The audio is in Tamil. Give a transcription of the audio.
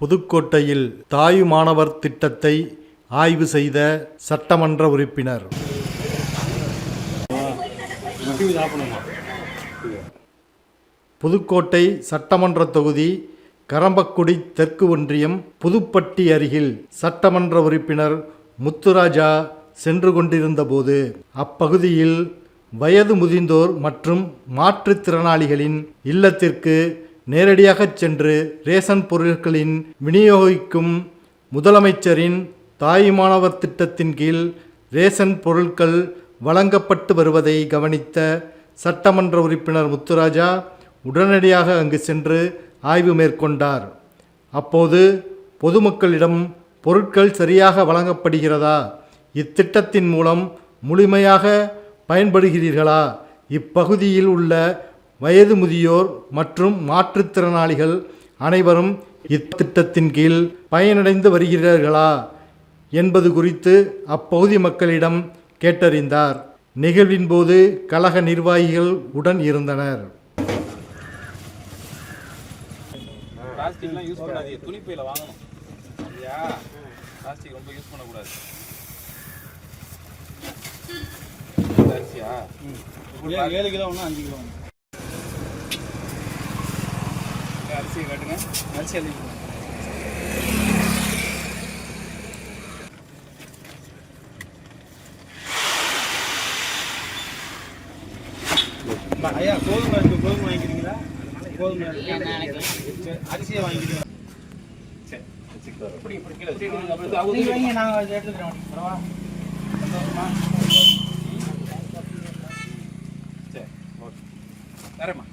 புதுக்கோட்டையில் தாய் மாணவர் திட்டத்தை ஆய்வு செய்த சட்டமன்ற உறுப்பினர். புதுக்கோட்டை சட்டமன்ற தொகுதி கரம்பக்குடி தெற்கு ஒன்றியம் புதுப்பட்டி அருகில் சட்டமன்ற உறுப்பினர் முத்துராஜா சென்று கொண்டிருந்தபோது அப்பகுதியில் வயது முதிர்ந்தோர் மற்றும் மாற்றுத்திறனாளிகளின் இல்லத்திற்கு நேரடியாக சென்று ரேஷன் பொருட்களின் விநியோகிக்கும் முதலமைச்சரின் தாயுமானவர் திட்டத்தின் கீழ் ரேஷன் பொருட்கள் வழங்கப்பட்டு வருவதை கவனித்த சட்டமன்ற உறுப்பினர் முத்துராஜா உடனடியாக அங்கு சென்று ஆய்வு மேற்கொண்டார். அப்போது பொதுமக்களிடம் பொருட்கள் சரியாக வழங்கப்படுகிறதா? இத்திட்டத்தின் மூலம் முழுமையாக பயன்படுகிறீர்களா? இப்பகுதியில் உள்ள வயது முதியோர் மற்றும் மாற்றுத்திறனாளிகள் அனைவரும் இத்திட்டத்தின் கீழ் பயனடைந்து வருகிறார்களா என்பது குறித்து அப்பகுதி மக்களிடம் கேட்டறிந்தார். நிகழ்வின் போது கழக நிர்வாகிகள் உடன் இருந்தனர். பிளாஸ்டிக்லாம் யூஸ் பண்ணாதீங்க. துணிப்பையில வாங்கணும். சரியா பிளாஸ்டிக் ரொம்ப யூஸ் பண்ணக்கூடாது. இந்த அரிசியா ஏ- ஏழு கிலோ ஒன்று அஞ்சு கிலோ ஒன்று அரிசியை காட்டுங்க. அரிசி எழுதிக்கலாம் ஐயா கோதுமை இருக்கு. கோதுமை வாங்கிக்கிறீங்களா? கோதுமை. சரி, அரிசியை வாங்கிக்கிறீங்களா இப்படி இப்படி கீழே வச்சுக்கோங்க. அப்புறம் இது அவங்க நீங்க வைங்க நாங்கள் எடுத்துக்கிறோம் பரவா சந்தோஷமா? சரி ஓகே. தரேம்மா.